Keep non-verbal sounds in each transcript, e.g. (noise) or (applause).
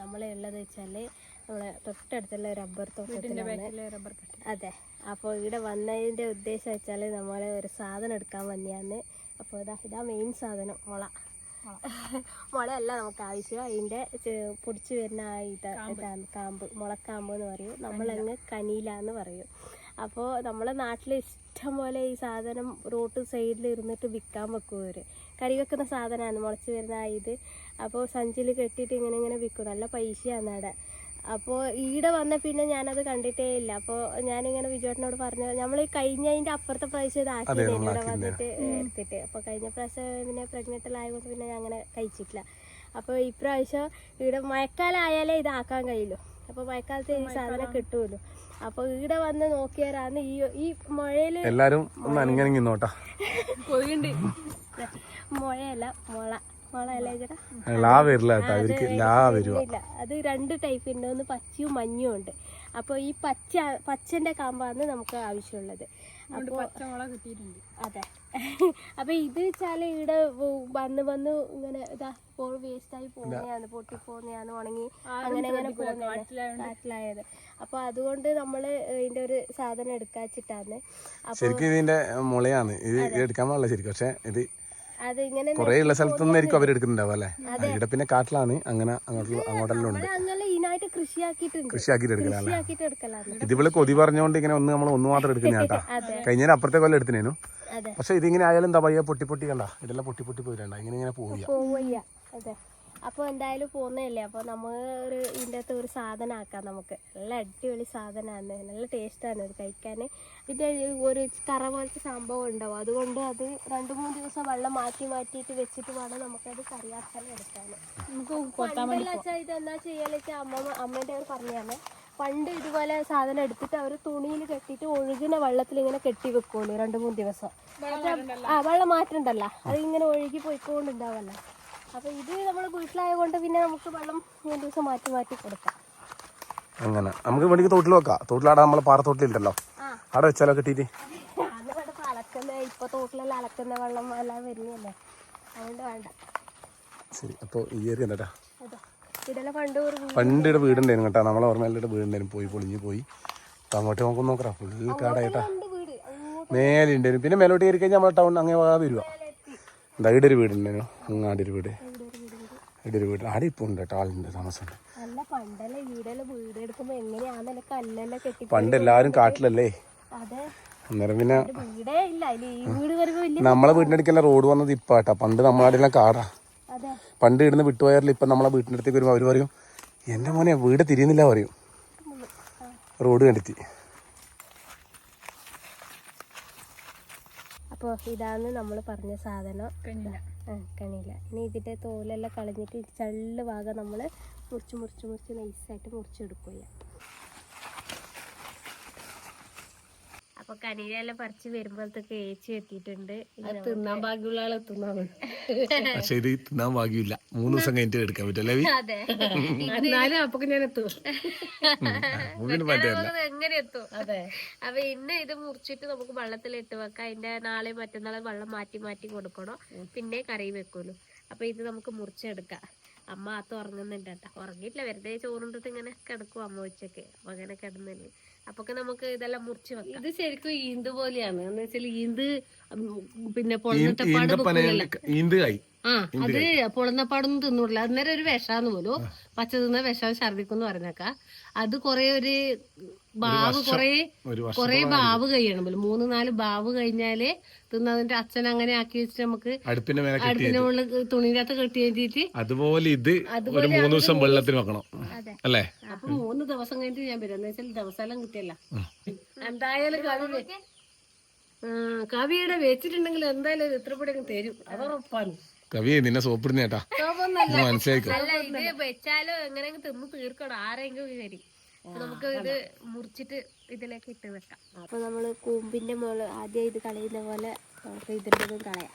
അപ്പോൾ നമ്മളെ ഉള്ളത് വെച്ചാൽ നമ്മളെ തൊട്ടടുത്തുള്ള റബ്ബർ തോട്ടത്തിലാണ്. റബ്ബർ അതെ. അപ്പോൾ ഇവിടെ വന്നതിന്റെ ഉദ്ദേശം വെച്ചാൽ നമ്മൾ ഒരു സാധനം എടുക്കാൻ വന്നെയാണ്. അപ്പോൾ ഇതാ ഇതാ മെയിൻ സാധനം മുള. മുളയല്ല നമുക്ക് ആവശ്യം. അതിന്റെ പൊടിച്ചു വരുന്ന ഇതാണ് കാമ്പ്. മുളക്കാമ്പ് എന്ന് പറയും. നമ്മളങ്ങ് കനീലാന്ന് പറയും. അപ്പോൾ നമ്മളെ നാട്ടിൽ ഇഷ്ടം പോലെ ഈ സാധനം റോട്ട് സൈഡിൽ ഇരുന്നിട്ട് വിൽക്കാൻ വെക്കും അവർ കറി വെക്കുന്ന സാധനമാണ്. മുളച്ച് വരുന്ന ഇത്. അപ്പോൾ സഞ്ചിയിൽ കെട്ടിയിട്ട് ഇങ്ങനെ ഇങ്ങനെ വിൽക്കും. നല്ല പൈസയാണ് അവിടെ. അപ്പോൾ ഈടെ വന്ന പിന്നെ ഞാനത് കണ്ടിട്ടേ ഇല്ല. അപ്പോൾ ഞാനിങ്ങനെ വിജോട്ടിനോട് പറഞ്ഞു നമ്മൾ ഈ കഴിഞ്ഞതിന്റെ അപ്പുറത്തെ പ്രാവശ്യം ഇത് ആക്കിയതേ ഇവിടെ വന്നിട്ട് എടുത്തിട്ട്. അപ്പോൾ കഴിഞ്ഞ പ്രാവശ്യം പിന്നെ പ്രഗ്നന്റ് ആയതുകൊണ്ട് പിന്നെ ഞാൻ അങ്ങനെ കഴിച്ചിട്ടില്ല. അപ്പോൾ ഇപ്രാവശ്യം ഇവിടെ മഴക്കാലം ആയാലേ ഇത് ആക്കാൻ കഴിയുള്ളൂ. അപ്പോൾ മഴക്കാലത്ത് ഈ സാധനം കിട്ടുമല്ലോ അപ്പോൾ ഇവിടെ വന്ന് നോക്കിയാലാണ് ഈ ഈ മുഴയിൽ എല്ലാവരും മുഴയല്ല മുള. ലാ വരില്ല കേട്ടോ. അവർക്ക് ലാ വരുക അത് രണ്ട് ടൈപ്പ് ഉണ്ട്. ഒന്ന് പച്ചയും മഞ്ഞയും ഉണ്ട്. അപ്പോൾ ഈ പച്ച പച്ചന്റെ കാമ്പാണ് നമുക്ക് ആവശ്യമുള്ളത്. അതെ. അപ്പൊ ഇത് വെച്ചാൽ ഇവിടെ വന്ന് വന്ന് ഇങ്ങനെ ഇതാ ഇപ്പോൾ വേസ്റ്റ് ആയി പോകുന്നതാണ് പൊട്ടി പോകുന്നതാണ് ഉണങ്ങി അങ്ങനെ അങ്ങനെ പോകുന്നതാണ് കാറ്റിലായത്. അപ്പൊ അതുകൊണ്ട് നമ്മൾ ഇതിന്റെ ഒരു സാധനം എടുക്കാച്ചിട്ടാണ്. ശരിക്കും ഇതിന്റെ മുളയാണ്. ഇത് എടുക്കാൻ പാടില്ല ശരിക്കും. പക്ഷെ ഇത് കുറെ ഉള്ള സ്ഥലത്തൊന്നും ആയിരിക്കും അവർ എടുക്കുന്നുണ്ടാവും അല്ലേ? ഇവിടെ പിന്നെ കാട്ടിലാണ് അങ്ങനെ അങ്ങോട്ടുള്ള അങ്ങോട്ടെല്ലാം ഉണ്ട്. കൃഷിയാക്കിട്ട് എടുക്കലാണ് ഇതിവൾ കൊതി പറഞ്ഞുകൊണ്ട് ഇങ്ങനെ ഒന്ന് നമ്മൾ ഒന്ന് മാത്രം എടുക്കുന്ന കേട്ടാ. (laughs) കഴിഞ്ഞ അപ്പുറത്തെ കൊല്ലം എടുത്തിനേനു. പക്ഷെ ഇതിങ്ങനെ ആയാലും എന്താ പയ്യ പൊട്ടി പൊട്ടി കണ്ട. ഇതെല്ലാം പൊട്ടി പൊട്ടി പോയിട്ടുണ്ട് ഇങ്ങനെ ഇങ്ങനെ പോവുക. അപ്പോൾ എന്തായാലും പോകുന്നതല്ലേ അപ്പോൾ നമ്മൾ ഒരു ഇതിന്റെ അകത്ത് ഒരു സാധനം ആക്കാം നമുക്ക്. നല്ല അടിപൊളി സാധനമാണ് നല്ല ടേസ്റ്റാണ് ഇത് കഴിക്കാൻ ഇതിന്റെ ഒരു കറ പോലത്തെ സംഭവം ഉണ്ടാവും. അതുകൊണ്ട് അത് രണ്ട് മൂന്ന് ദിവസം വെള്ളം മാറ്റി മാറ്റിയിട്ട് വെച്ചിട്ട് വേണം നമുക്കത് കറിയാക്കാൻ എടുക്കാൻ വെച്ചാൽ ഇത് എന്നാ ചെയ്യാന്ന് അമ്മ അമ്മേന്റെ അവർ പറഞ്ഞാണ് പണ്ട് ഇതുപോലെ സാധനം എടുത്തിട്ട് അവർ തുണിയിൽ കെട്ടിയിട്ട് ഒഴുകുന്ന വെള്ളത്തിൽ ഇങ്ങനെ കെട്ടി വെക്കുള്ളൂ രണ്ട് മൂന്ന് ദിവസം. ആ വെള്ളം മാറ്റണ്ടല്ല. അത് ഇങ്ങനെ ഒഴുകി പോയിക്കൊണ്ടുണ്ടാവല്ല. അപ്പൊ ഇത് നമ്മൾ വീട്ടിലായതുകൊണ്ട് പിന്നെ നമുക്ക് വെള്ളം മൂന്ന് ദിവസം മാറ്റി മാറ്റി കൊടുക്കാം. അങ്ങനെ. നമുക്ക് വേണമെങ്കിൽ തോട്ടിൽ വെക്കാം. തോട്ടിലാടെ നമ്മളെ പാറ തോട്ടിലുണ്ടല്ലോ ആ. അവിടെ വെച്ചാലോ കിട്ടിയിട്ട് വേണ്ട ഇപ്പൊ തോട്ടിലെല്ലാം അലക്കുന്ന വെള്ളം എല്ലാം വരുന്നല്ലേ അതുകൊണ്ട് വേണ്ട. ശരി. അപ്പോൾ ഈ ഏരിയ എന്താ പണ്ട് ഇവിടെ വീടുണ്ടായിരുന്നു കേട്ടോ. നമ്മളെ ഓർമ്മയിലൂടെ വീടുണ്ടായിരുന്നു. പോയി പൊളിഞ്ഞ് പോയി. അങ്ങോട്ട് നമുക്ക് നോക്കറാ ഫുള്ള് കാടായിട്ടാ. മേലുണ്ടായിരുന്നു പിന്നെ മേലോട്ട് കയറി കഴിഞ്ഞാൽ നമ്മളെ ടൗൺ അങ്ങനെ വരുവാ ഇവിടെ ഒരു വീടുണ്ടായിരുന്നു അങ്ങാടി ഒരു വീട്. ഇവിടെ ഒരു വീട്. ആടെ ഇപ്പോൾ ഉണ്ട് കേട്ടോ ആളുണ്ട് താമസമുണ്ട്. പണ്ട് എല്ലാരും കാട്ടിലല്ലേ? അന്നേരം പിന്നെ വരുമ്പോ നമ്മളെ വീടിനടുക്കല്ല റോഡ് വന്നത് ഇപ്പം കേട്ടാ. പണ്ട് നമ്മളാടെല്ലാം കാടാ. പണ്ട് ഇടുന്ന് വിട്ടുപോയാലും ഇപ്പൊ നമ്മളെ വീടിനടുത്തേക്ക് വരുമ്പോൾ അവർ പറയും എന്റെ മോനെ വീട് തിരിയുന്നില്ല പറയും. റോഡ് കണ്ടിട്ട് അപ്പോൾ ഇതാണ് നമ്മൾ പറഞ്ഞ സാധനം. കണില ആ കണിയില്ല ഇനി ഇതിന്റെ തോലെല്ലാം കളഞ്ഞിട്ട് ചള്ള് ഭാഗം നമ്മൾ മുറിച്ച് മുറിച്ച് മുറിച്ച് നൈസായിട്ട് മുറിച്ചെടുക്കുക ചെയ്യാം അപ്പോൾ കണിയിലെല്ലാം പറിച്ച് വരുമ്പോഴത്തേക്ക് ഏച്ചി എത്തിയിട്ടുണ്ട്. തിന്നാൻ ഭാഗ്യമുള്ള ആളെ തിന്നാൻ പക്ഷേ ഇത് തിന്നാൻ ഭാഗ്യമില്ല. മൂന്ന് ദിവസം കഴിഞ്ഞിട്ട് എടുക്കാൻ പറ്റില്ല അതെ. എന്നാലും അപ്പൊ ഞാൻ എത്തും. എങ്ങനെ എത്തും? അതെ. അപ്പൊ ഇന്ന് ഇത് മുറിച്ചിട്ട് നമുക്ക് വെള്ളത്തിൽ ഇട്ട് വെക്കാം. അതിന്റെ നാളെ മറ്റന്നാളെ വെള്ളം മാറ്റി മാറ്റി കൊടുക്കണം. പിന്നെ കറി വെക്കുള്ളൂ. അപ്പൊ ഇത് നമുക്ക് മുറിച്ചെടുക്കാം. അമ്മ അത് ഉറങ്ങുന്നുണ്ട് കേട്ടോ. ഉറങ്ങിയിട്ടില്ല. വെറുതെ ചോറുണ്ടിട്ട് ഇങ്ങനെ കിടക്കും അമ്മ ഉച്ചയ്ക്ക്. അപ്പൊ അങ്ങനെ കിടന്നില്ലേ. അപ്പൊക്കെ നമുക്ക് ഇതെല്ലാം മുറിച്ച് വെക്കാം. ഇത് ശരിക്കും ഈന്ത് പോലെയാണ്. എന്ന് വെച്ചാൽ ഈന്ത് പിന്നെ പൊളന്നിട്ടപ്പാട് ഈന്ത് കായി ആ അത് പൊളന്നപ്പാടൊന്നും തിന്നൂടില്ല. അന്നേരം ഒരു വിഷാന്ന് പോലും പച്ച തിന്ന വിഷം ഛർദിക്കും പറഞ്ഞേക്ക. അത് കൊറേ ഒരു ബാവ് കൊറേ കൊറേ ബാവ് കഴിയണം പോലും. മൂന്ന് നാല് ബാവ് കഴിഞ്ഞാൽ തിന്നതിന്റെ അച്ഛൻ അങ്ങനെ ആക്കി വെച്ചിട്ട് നമുക്ക് അടുപ്പിന്റെ മേലെ കെട്ടി അടുപ്പിന്റെ മുകളിൽ തുണിന്റെ അകത്ത് കെട്ടി കഴിഞ്ഞിട്ട് അതുപോലെ ഇത് ഒരു മൂന്ന് ദിവസം വെള്ളത്തിൽ വെക്കണം. അതെ. അല്ലേ? അപ്പൊ മൂന്ന് ദിവസം കഴിഞ്ഞിട്ട് ഞാൻ വരും. വെച്ചാൽ ദിവസം കിട്ടിയല്ല. എന്തായാലും കവി ആ, കവിയുടെ വെച്ചിട്ടുണ്ടെങ്കിൽ എന്തായാലും ഇത്ര കൂടെ അങ്ങ് തരും. അവർ ഉറപ്പാണ്. കവി നിന്നെ സോപ്പിടുന്ന ചേട്ടാ കോപമൊന്നുമല്ല. ഒന്ന് മനസ്സിലാക്കോ അല്ല ഇത് വെച്ചാലും എങ്ങനെയെങ്കിലും തിന്ന് തീർക്കണം. ആരെങ്കിലും അപ്പൊ നമുക്ക് ഇത് മുറിച്ചിട്ട് ഇതിലേക്ക് ഇട്ട് വെക്കാം. അപ്പൊ നമ്മൾ കൂമ്പിന്റെ മുകളിൽ ആദ്യം ഇത് കളയുന്ന പോലെ നമുക്ക് ഇതിന്റെ ഇതും കളയാം.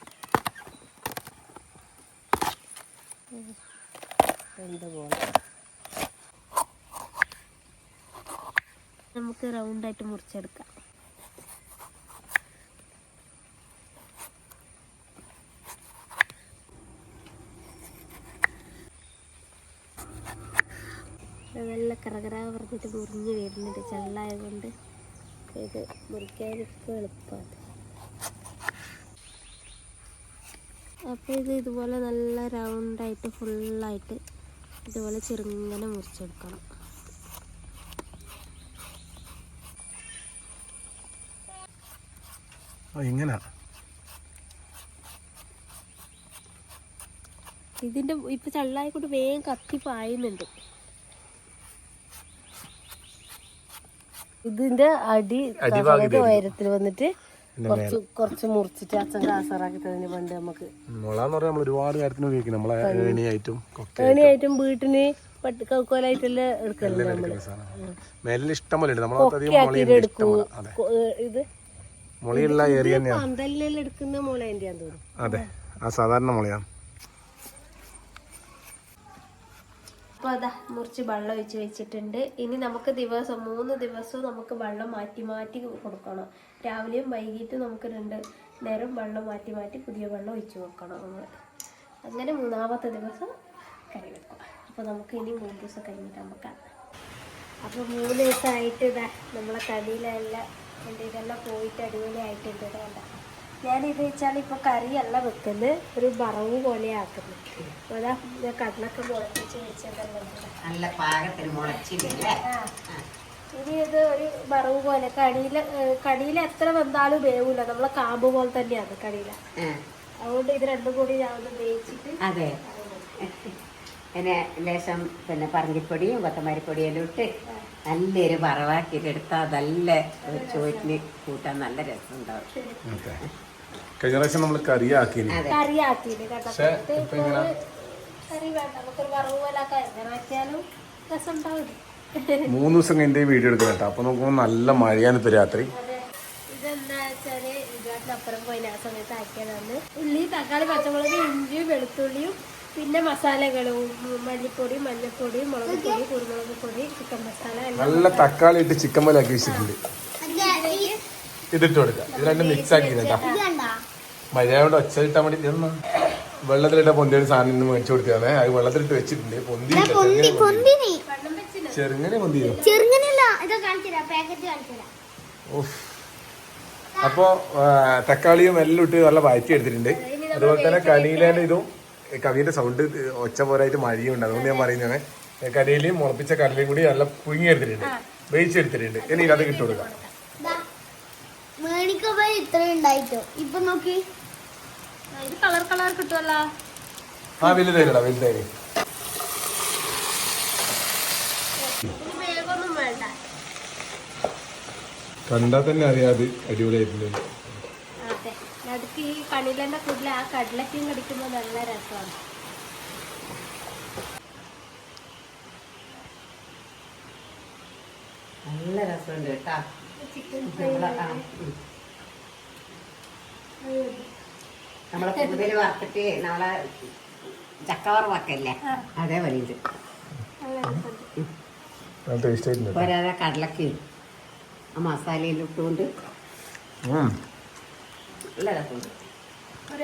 നമുക്ക് റൗണ്ടായിട്ട് മുറിച്ചെടുക്കാം നല്ല കറകറ പറഞ്ഞിട്ട് മുറിഞ്ഞ് വരുന്നുണ്ട് ചെള്ളായതുകൊണ്ട് ഇത് മുറിക്കാനൊക്കെ എളുപ്പമാണ്. അപ്പോൾ ഇത് ഇതുപോലെ നല്ല റൗണ്ടായിട്ട് ഫുള്ളായിട്ട് ഇതുപോലെ ചെറുങ്ങനെ മുറിച്ചെടുക്കണം. ഇതിന്റെ ഇങ്ങനെ? ഇതിന്റെ ഇപ്പൊ ചള്ളായിക്കൊണ്ട് വേഗം കത്തി പായുന്നുണ്ട്. ഇതിന്റെ അടി ഉയരത്തിൽ വന്നിട്ട് കുറച്ച് കുറച്ച് മുറിച്ചിട്ട് അച്ഛൻ കാസറാക്കി തന്നെ പണ്ട് നമുക്ക് മുളാന്ന് പറഞ്ഞാൽ നമ്മൾ ഒരുപാട് കാര്യത്തിന് ഉപയോഗിക്കും നമ്മളെ ഏണിയായിട്ടും കൊക്ക ഏണിയായിട്ടും വീട്ടിന് കൗക്കോലായിട്ടെല്ലാം മേലിൽ ഇഷ്ടം പോലെ ഇത് മുളയുള്ള ഏരിയ തന്നെയാണ് എടുക്കുന്ന അതെ. ആ സാധാരണ മുളയാണ് അപ്പോൾ അതാ മുറിച്ച് വെള്ളം ഒഴിച്ച് വെച്ചിട്ടുണ്ട്. ഇനി നമുക്ക് ദിവസം മൂന്ന് ദിവസവും നമുക്ക് വെള്ളം മാറ്റി മാറ്റി കൊടുക്കണം. രാവിലെയും വൈകിട്ടും നമുക്ക് രണ്ട് നേരം വെള്ളം മാറ്റി മാറ്റി പുതിയ വെള്ളം ഒഴിച്ച് വെക്കണം നമ്മൾ അങ്ങനെ മൂന്നാമത്തെ ദിവസം കറി വെക്കും. അപ്പോൾ നമുക്ക് ഇനി മൂന്ന് ദിവസം കഴിഞ്ഞിട്ട് നമുക്ക് അപ്പോൾ മൂന്ന് ദിവസമായിട്ട് ഇതാ നമ്മളെ കടിയിലെല്ലാം എന്റെ ഇതെല്ലാം പോയിട്ട് അടിപൊളിയായിട്ടുണ്ട്. കണ്ട ഞാനിത് വെച്ചാൽ ഇപ്പോൾ കറിയല്ല വെക്കുന്നത് ഒരു വറവ് പോലെ ആക്കുന്നു അതാ ഞാൻ കടലൊക്കെ മുളപ്പിച്ച് വെച്ചതല്ലേ. പാകത്തിന് മുളച്ചില്ലേ. ഇനി ഇത് ഒരു വറവ് പോലെ കടിയില കടിയിൽ എത്ര വെന്താലും വേവില്ല നമ്മളെ കാമ്പ് പോലെ തന്നെയാണ് കടിയില അതുകൊണ്ട് ഇത് രണ്ടും കൂടി ഞാൻ ഒന്ന് വേവിച്ചിട്ട് അതെ. പിന്നെ ലേശം പിന്നെ പറങ്കിപ്പൊടിയും കൊത്തമരിപ്പൊടിയും എല്ലാം ഇട്ട് നല്ലൊരു വറവാക്കിയിട്ട് എടുത്താൽ നല്ല ചോറ്റിന് കൂട്ടാൻ നല്ല രസമുണ്ടാവും. കഴിഞ്ഞ പ്രാവശ്യം നമ്മൾ കറി ആക്കി കേട്ടോ. പക്ഷേ ഇപ്പൊ ഇങ്ങനെ കറി വേണ്ട. നമുക്കൊരു വറവ് പോലെ ആക്കാം എങ്ങനെ ആക്കിയാലും രസം ഉണ്ടാവില്ല മൂന്ന് ദിവസം കഴിഞ്ഞ വീഡിയോ എടുക്കണം കേട്ടോ. അപ്പൊ നോക്കുമ്പോ നല്ല മഴയാണ് ഇപ്പൊ രാത്രി. അതെ. ഇതെന്താ വെച്ചാൽ ഇതിനപ്പുറം പോയി ആ സമയത്ത് ആക്കിയതാണ്. ഉള്ളി തക്കാളി പച്ചമുളക് ഇഞ്ചിയും വെളുത്തുള്ളിയും പിന്നെ മസാലകളും. മല്ലിപ്പൊടി മഞ്ഞൾപ്പൊടി മുളക് പൊടി കുരുമുളക് പൊടി ചിക്കൻ മസാല നല്ല തക്കാളി ഇട്ട് ചിക്കൻ പോലെ ആക്കി വെച്ചിട്ടുണ്ട്. ഇതിട്ട് കൊടുക്കാം. ഇത് രണ്ടും മിക്സ് ആക്കി കേട്ടോ? മഴയോട് ഒച്ച കിട്ടാൻ വേണ്ടി ഇതൊന്ന് വെള്ളത്തിലിട്ട പൊന്തി ഒരു സാധനം ഇന്ന് മേടിച്ചു കൊടുത്തതാണ്. അത് വെള്ളത്തിലിട്ട് വെച്ചിട്ടുണ്ട്. പൊന്തി ചെറുങ്ങനെ പൊന്തി. ചെറുങ്ങനല്ല. ഇത് കാണിച്ചുതരാ. പാക്കറ്റ് കാണിച്ചുതരാം. അപ്പോ തക്കാളിയും എല്ലാം ഇട്ട് നല്ല വഴറ്റി എടുത്തിട്ടുണ്ട്. അതുപോലെ തന്നെ കനിയിലേന്റെ ഇതും കവിയുടെ സൗണ്ട് ഒച്ച പോരായിട്ട് മഴയും ഉണ്ട് അതുകൊണ്ട് ഞാൻ പറയുന്നതാണ്. കരയിലും മുളപ്പിച്ച കടലയും കൂടി നല്ല പുഴുങ്ങി എടുത്തിട്ടുണ്ട്. വേവിച്ചെടുത്തിട്ടുണ്ട് ഇനി അത് കിട്ടുകൊടുക്കാം ഇത്ര ഉണ്ടായിട്ടോ? ഇപ്പൊ നോക്കി. ഇത് കളർ കളർ കിട്ടുമല്ലോ ആ വലുതായി. കണ്ടാൽ തന്നെ അറിയാതെ അടിപൊളിയായിട്ടുണ്ട്. അതെ. നടുക്ക് ഈ കണിലന്റെ കൂടുതൽ ആ കടലക്കയും കടിക്കുമ്പോൾ നല്ല രസമാണ്. നല്ല രസമുണ്ട് കേട്ടാ. ചിക്കൻ നമ്മളെ കൂടുതൽ വറുത്തിട്ട് നമ്മളെ ചക്കവറവൊക്കെയല്ലേ അതേപോലെ ഇത് പോരാതെ കടലക്കയും ആ മസാലയിൽ ഇട്ടുകൊണ്ട് ചെറിയ നല്ല രസമുണ്ട്. ഒരു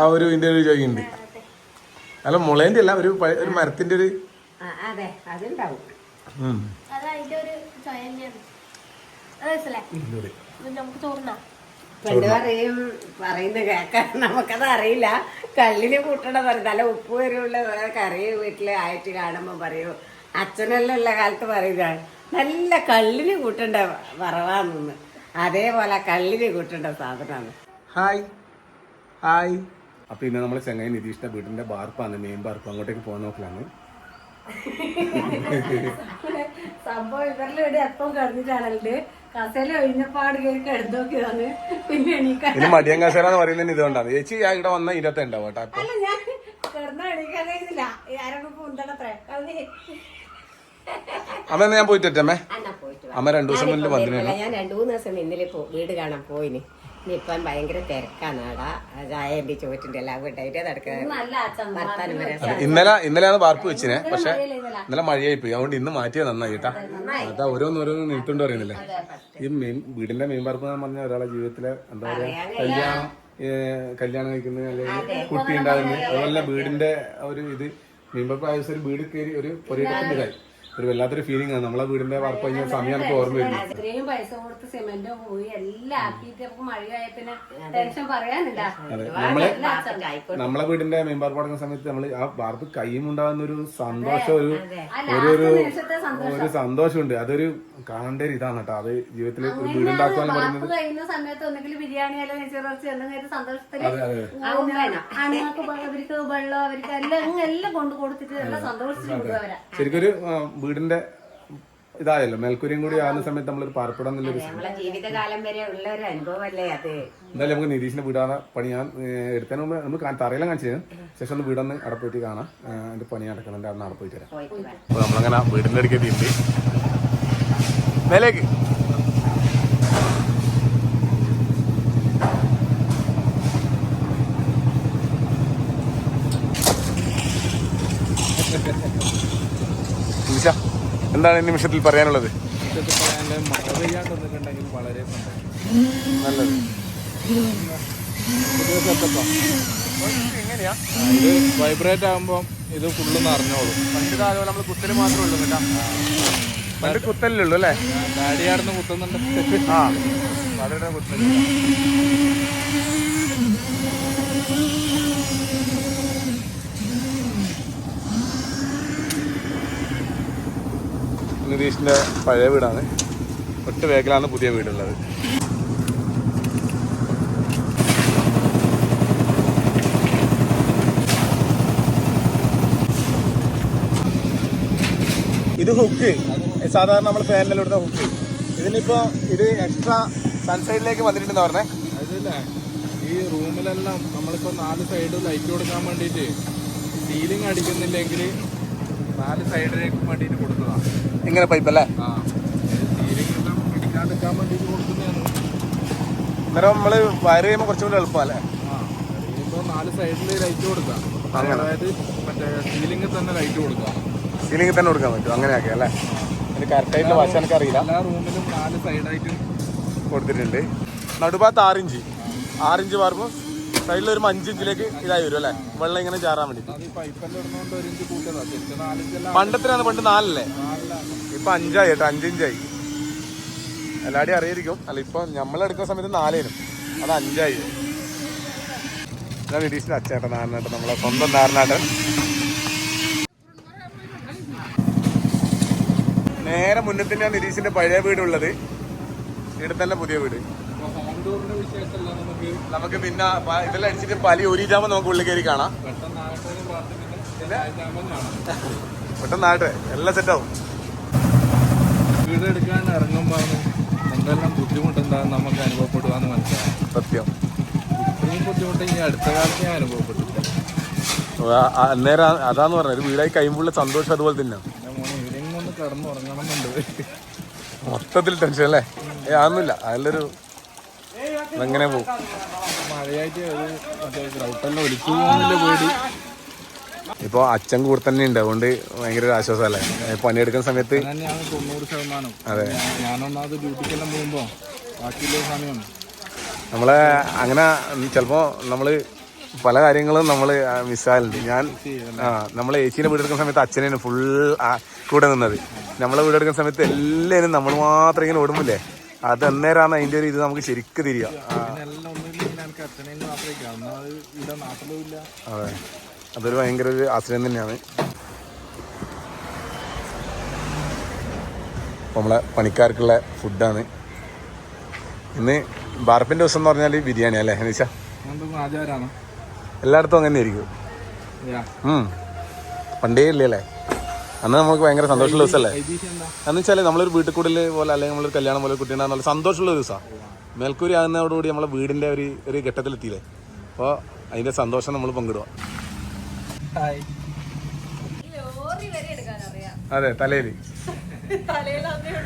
ആ ഒരു ഇതിന്റെ ഒരു ചൊയുണ്ട്. അല്ല മുളേന്റെ അല്ല ഒരു ഒരു മരത്തിന്റെ ഒരു അതെ അതുണ്ടാവും. ഒരു ചൊയ മനസ്സിലായി? നമുക്ക് ചോറിനാ പണ്ട് പറയും കേൾക്കാൻ നമുക്കത് അറിയില്ല. കല്ലിന് കൂട്ടണ പറയും. നല്ല ഉപ്പ് വരെയുള്ള കറി വീട്ടിൽ ആയിട്ട് കാണുമ്പോൾ പറയൂ. അച്ഛനെല്ലാം ഉള്ള കാലത്ത് പറയുക നല്ല കല്ലിന് കൂട്ടേണ്ട വറവാന്ന് അതേപോലെ കല്ലിന് കൂട്ടേണ്ട സാധനമാണ്. ഹായ്. ഹായ്. അപ്പൊ ഇന്ന് നമ്മൾ ചെങ്ങായി നിതീഷിന്റെ വീടിന്റെ ബാർപ്പാണ്. മെയിൻ ബാർപ്പ് അങ്ങോട്ടേക്ക് പോകാൻ നോക്കലാണ്. (laughs) സംഭവം ഇവരുടെ ഇവിടെ എപ്പം കിടന്നിട്ടാണല്ലേ കസേല ഒഴിഞ്ഞപ്പാട് കയറി കിടന്നു നോക്കിയതാണ് പിന്നെ എണീക്കാൻ. ഇനി മടിയൻ കസേല എന്ന് പറയുന്നത് ഇതുകൊണ്ടാണ്. ചേച്ചി ഞാൻ ഇവിടെ വന്ന ഇരുപത്തി ഉണ്ടാവും കേട്ടോ അല്ല ഞാൻ കിടന്ന എണീക്കാൻ കഴിയുന്നില്ല. പൂന്തടത്രേ അമ്മ ഞാൻ പോയിട്ട് അമ്മേ? രണ്ടു ദിവസം മുന്നിൽ വന്നിരുന്നു. ഞാൻ രണ്ടു മൂന്ന് ദിവസം ഇന്നലെ വീട് കാണാൻ പോയിന്. ഇനിയിപ്പം ഭയങ്കര തിരക്കാണ് ചായന്റെ ചോറ്റിന്റെ എല്ലാം കൂട്ടായിട്ട് ഇന്നലെ ഇന്നലെയാണ് വാർപ്പ് വെച്ചിനെ. പക്ഷെ ഇന്നലെ. മഴയായി പോയി അതുകൊണ്ട് ഇന്ന് മാറ്റിയത് നന്നായി കേട്ടാ. അതാ ഓരോന്നോരോന്ന് ഓരോന്ന് നിർത്തുകൊണ്ട് പറയുന്നില്ലേ ഈ മെയിൻ വീടിന്റെ മെയിൻ വാർപ്പ് എന്ന് പറഞ്ഞ ഒരാളെ ജീവിതത്തിലെ എന്താ പറയാ കല്യാണം കല്യാണം കഴിക്കുന്നത് അല്ലെങ്കിൽ കുട്ടി ഉണ്ടാകുന്നത്. അതുപോലെ വീടിന്റെ ഒരു ഇത് മീൻപാർപ്പ് ആയ ഒരു വീട് കയറി ഒരു പൊരയിടത്തിന്റെ ഇതായി ഒരു വല്ലാത്തൊരു ഫീലിംഗ് ആണ്. നമ്മളെ വീടിന്റെ വർക്ക് കഴിഞ്ഞ സമയം എനിക്ക് ഓർമ്മ വരുന്നു. ഇത്രയും പൈസ കൊടുത്ത് സിമെന്റും പോയി. എല്ലാം ആക്കിയിട്ട് മഴയായ പിന്നെ ടെൻഷൻ പറയാനില്ല. നമ്മളെ നമ്മളെ വീടിന്റെ മെമ്പർ പാടുന്ന സമയത്ത് നമ്മൾ ആ വാർപ്പ് കൈമുണ്ടാകുന്ന ഒരു സന്തോഷം ഒരു ഒരു ഒരു സന്തോഷമുണ്ട്. അതൊരു കാണേണ്ട ഒരു ഇതാണ് കേട്ടോ. അത് ജീവിതത്തിൽ ഒരു വീടുണ്ടാക്കുക എന്ന് പറയുന്നത്. കഴിയുന്ന സമയത്ത് ഒന്നെങ്കിൽ ബിരിയാണി അല്ലെങ്കിൽ നെച്ചിറച്ചി എന്തെങ്കിലും അണ്ണാക്ക് അവർക്ക് വെള്ളം അവർക്ക് എല്ലാം എല്ലാം കൊണ്ട് കൊടുത്തിട്ട് എല്ലാം സന്തോഷിച്ചിട്ട് വിടുക അവരാ. ശരിക്കൊരു വീടിന്റെ ഇതായല്ലോ മേൽക്കൂരിയും കൂടി ആകുന്ന സമയത്ത് നമ്മളൊരു പാർപ്പിടം എന്നുള്ളൊരു നമ്മളെ ജീവിതകാലം വരെ ഉള്ള ഒരു അനുഭവമല്ലേ അത്? എന്തായാലും നമുക്ക് നിതീഷിന്റെ വീടാണ് പണി ഞാൻ എടുത്തതിന് മുമ്പ് നമ്മൾ തറയെല്ലാം കാണിച്ചു ശേഷം ഒന്ന് വീടൊന്ന് അവിടെ പോയിട്ട് കാണാം. എന്റെ പണി നടക്കുന്നുണ്ട് അവിടെ പോയിട്ട് വരാം. അപ്പോൾ നമ്മളങ്ങനെ വീടിന്റെ അടുക്ക് എത്തിയിട്ടുണ്ട് മേലേക്ക്. എന്താണ് ഈ നിമിഷത്തിൽ പറയാനുള്ളത്? നല്ലത്. എങ്ങനെയാ ഇത് വൈബ്രേറ്റ് ആകുമ്പോൾ ഇത് ഫുള്ള് നിറഞ്ഞോളും പണ്ട് കാലം നമ്മൾ കുത്തൽ മാത്രമേ ഉള്ളൂ കേട്ടാ പണ്ട് കുത്തലേ ഉള്ളൂ അല്ലേ? ഡാഡിയാർന്ന് കുത്തുന്നുണ്ട്. ആ. കുത്തൽ നിതീഷിന്റെ പഴയ വീടാണ്. ഒറ്റ വേഗലാണ് പുതിയ വീടുള്ളത്. ഇത് ഹുക്ക് സാധാരണ നമ്മൾ ഇടുന്ന ഹുക്ക് ഇതിനിപ്പോ ഇത് എക്സ്ട്രാ സൺസൈഡിലേക്ക് വന്നിട്ടുണ്ടെന്ന് പറഞ്ഞേ. അതില്ലേ. ഈ റൂമിലെല്ലാം നമ്മളിപ്പോൾ നാല് സൈഡ് ലൈറ്റ് കൊടുക്കാൻ വേണ്ടിയിട്ട് സീലിംഗ് അടിക്കുന്നില്ലെങ്കിൽ നാല് സൈഡിലേക്ക് വേണ്ടിയിട്ട് കൊടുത്തതാണ് ഇങ്ങനെ പൈപ്പ് അല്ലേ? അന്നേരം നമ്മൾ വയർ ചെയ്യുമ്പോൾ കുറച്ചും കൂടി എളുപ്പമല്ലേ നാല് സൈഡിൽ ലൈറ്റ് കൊടുക്കാം. അതായത് മറ്റേ സീലിംഗിൽ തന്നെ ലൈറ്റ് കൊടുക്കാം. സീലിംഗിൽ തന്നെ കൊടുക്കാൻ പറ്റും. അങ്ങനെയൊക്കെ അല്ലേ? ഇത് കറക്റ്റായിട്ടുള്ള വശം എനിക്ക് അറിയില്ല എല്ലാ റൂമിലും നാല് സൈഡായിട്ട് കൊടുത്തിട്ടുണ്ട്. നടുഭാഗത്ത് ആറിഞ്ച് ആറിഞ്ച് വാർപ്പ് സൈഡിൽ ഒരു അഞ്ച് ഇഞ്ചിലേക്ക് ഇതായി വരും അല്ലേ? വെള്ളം ഇങ്ങനെ ചാറാൻ വേണ്ടി പണ്ടത്തിനാണ് പണ്ട് നാലല്ലേ? ഇപ്പൊ അഞ്ചായി കേട്ടോ അഞ്ചിഞ്ചായി എല്ലാവരും അറിയായിരിക്കും. അല്ല ഇപ്പൊ നമ്മളെടുക്കുന്ന സമയത്ത് നാലേനും അത് അഞ്ചായി. ഇതാണ് അച്ചേട്ടൻ നാരനാട്ടൻ നമ്മളെ സ്വന്തം നാരനാട്ടൻ നേരെ മുന്നിൽ തന്നെയാണ് നിരീഷിന്റെ പഴയ വീടുള്ളത്. ഇവിടെ തന്നെ പുതിയ വീട്. നമുക്ക് പിന്നെ ഇതെല്ലാം അടിച്ചിട്ട് പലി ഒരിജാമ നമുക്ക് ഉള്ളിൽ കയറി കാണാം. പെട്ടെന്ന് പെട്ടെന്നാട്ടെ എല്ലാം സെറ്റാവും വീട് എടുക്കാൻ ഇറങ്ങുമ്പോൾ എന്തെല്ലാം ബുദ്ധിമുട്ടുണ്ടാകും നമുക്ക് അനുഭവപ്പെടുവാന്ന് മനസ്സിലായി. സത്യം. ഇത്രയും ബുദ്ധിമുട്ട് ഇനി അടുത്ത കാലത്ത് ഞാൻ അനുഭവപ്പെട്ടില്ല അന്നേരം അതാന്ന് പറഞ്ഞത്. ഒരു വീടായി കഴിയുമ്പോഴുള്ള സന്തോഷം അതുപോലെ തന്നെ. കിടന്നുറങ്ങണമെന്നുണ്ട്. മൊത്തത്തിൽ ടെൻഷൻ അല്ലേ? ഏ അതൊന്നുമില്ല. അതിലൊരു എങ്ങനെ പോകും. മഴയായിട്ട് ഗ്രൗട്ടെല്ലാം ഒലിച്ചു പോകുന്നില്ല പേടി. ഇപ്പോൾ അച്ഛൻ കൂടെ തന്നെ ഉണ്ട് അതുകൊണ്ട് ഭയങ്കര ഒരു ആശ്വാസമല്ലേ? പണിയെടുക്കുന്ന സമയത്ത് തൊണ്ണൂറ് ശതമാനം. അതെ. ഞാനൊന്നാമത് ഡ്യൂട്ടിക്കെല്ലാം പോകുമ്പോൾ ബാക്കിയുള്ള സമയമാണ്. നമ്മളെ അങ്ങനെ ചിലപ്പോ നമ്മൾ പല കാര്യങ്ങളും നമ്മൾ മിസ്സാകലുണ്ട് ഞാൻ ആ നമ്മൾ ഏച്ചീനെ വീടെടുക്കുന്ന സമയത്ത് അച്ഛനാണ് ഫുൾ കൂടെ നിന്നത്. നമ്മളെ വീടെടുക്കുന്ന സമയത്ത് എല്ലാവരും നമ്മൾ മാത്രം ഇങ്ങനെ ഓടുമ്പില്ലേ? അത് അന്നേരമാണ് അതിന്റെ ഒരു ഇത് നമുക്ക് ശരിക്കും ഇല്ല അതെ അതൊരു ഭയങ്കര ഒരു ആശ്രയം തന്നെയാണ്. നമ്മളെ പണിക്കാർക്കുള്ള ഫുഡാണ്. ഇന്ന് ബാർപ്പിന്റെ ദിവസം എന്ന് പറഞ്ഞാൽ ബിരിയാണി അല്ലേ എല്ലായിടത്തും അങ്ങനെ ആയിരിക്കും. പണ്ടേ ഇല്ലേ അല്ലേ അന്ന് നമുക്ക് ഭയങ്കര സന്തോഷമുള്ള ദിവസമല്ലേ? എന്ന് വെച്ചാൽ നമ്മളൊരു വീട്ടുകൂടൽ പോലെ അല്ലെങ്കിൽ നമ്മളൊരു കല്യാണം പോലെ കുട്ടിയുണ്ടാകുന്ന നല്ല സന്തോഷമുള്ള ദിവസമാണ് മേൽക്കൂരി ആകുന്നതോടുകൂടി നമ്മളെ വീടിന്റെ ഒരു ഒരു ഘട്ടത്തിലെത്തിയില്ലേ? അപ്പോൾ അതിന്റെ സന്തോഷം നമ്മൾ പങ്കിടുക ഹായ്. അതെ തലയിൽ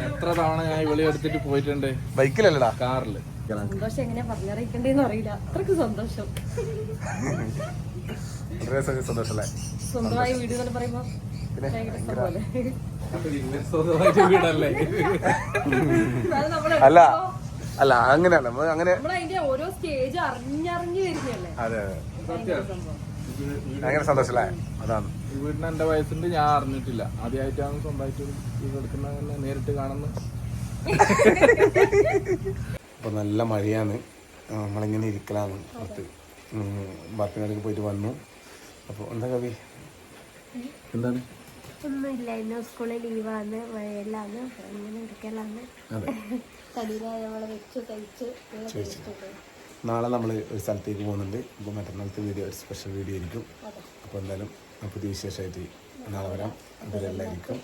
എത്ര തവണ ഞാൻ വിളി എടുത്തിട്ട് പോയിട്ടുണ്ട്? ബൈക്കിലല്ലടാ. കാറിൽ സന്തോഷം എങ്ങനെയാ പറഞ്ഞറിയിക്കണ്ടേന്ന് അറിയില്ല. അത്രയ്ക്ക് സന്തോഷം. (laughs) സന്തോഷം സന്തോഷമല്ലേ സ്വന്തമായി വീട് പറയുമ്പോ പിന്നെ ഭയങ്കര അല്ല അല്ല അങ്ങനെയല്ല. നമ്മൾ അങ്ങനെ ഓരോ സ്റ്റേജ് അറിഞ്ഞറിഞ്ഞു വരുന്നല്ലേ അതെ അതെ. അങ്ങനെ സന്തോഷല്ലേ? അതാണ്. ഈ വീടിന് എന്റെ വയസ്സുണ്ട് ഞാൻ അറിഞ്ഞിട്ടില്ല. ആദ്യമായിട്ടാണ് സ്വന്തമായിട്ട് ഇത് എടുക്കുന്ന നേരിട്ട് കാണുന്നു. അപ്പൊ നല്ല മഴയാണ്. നമ്മളിങ്ങനെ ഇരിക്കലാണ് പുറത്ത്. ഭർത്തിനടുക്ക് പോയിട്ട് വന്നു. അപ്പോൾ എന്താ കവി? എന്താണ്? ഒന്നുമില്ല. ഇന്ന് സ്കൂളിൽ ലീവാണ്. വയലാന്ന് ഇങ്ങനെ കടീനെ നമ്മൾ വെച്ചു കഴിച്ചു. നാളെ നമ്മൾ ഒരു സ്ഥലത്തേക്ക് പോകുന്നുണ്ട്. അപ്പോൾ മറ്റന്നാളത്തെ വീഡിയോ ഒരു സ്പെഷ്യൽ വീഡിയോ ആയിരിക്കും. അപ്പോൾ എന്തായാലും പുതിയ വിശേഷമായിട്ട് നാളെ വരാം. അതിലെല്ലായിരിക്കും.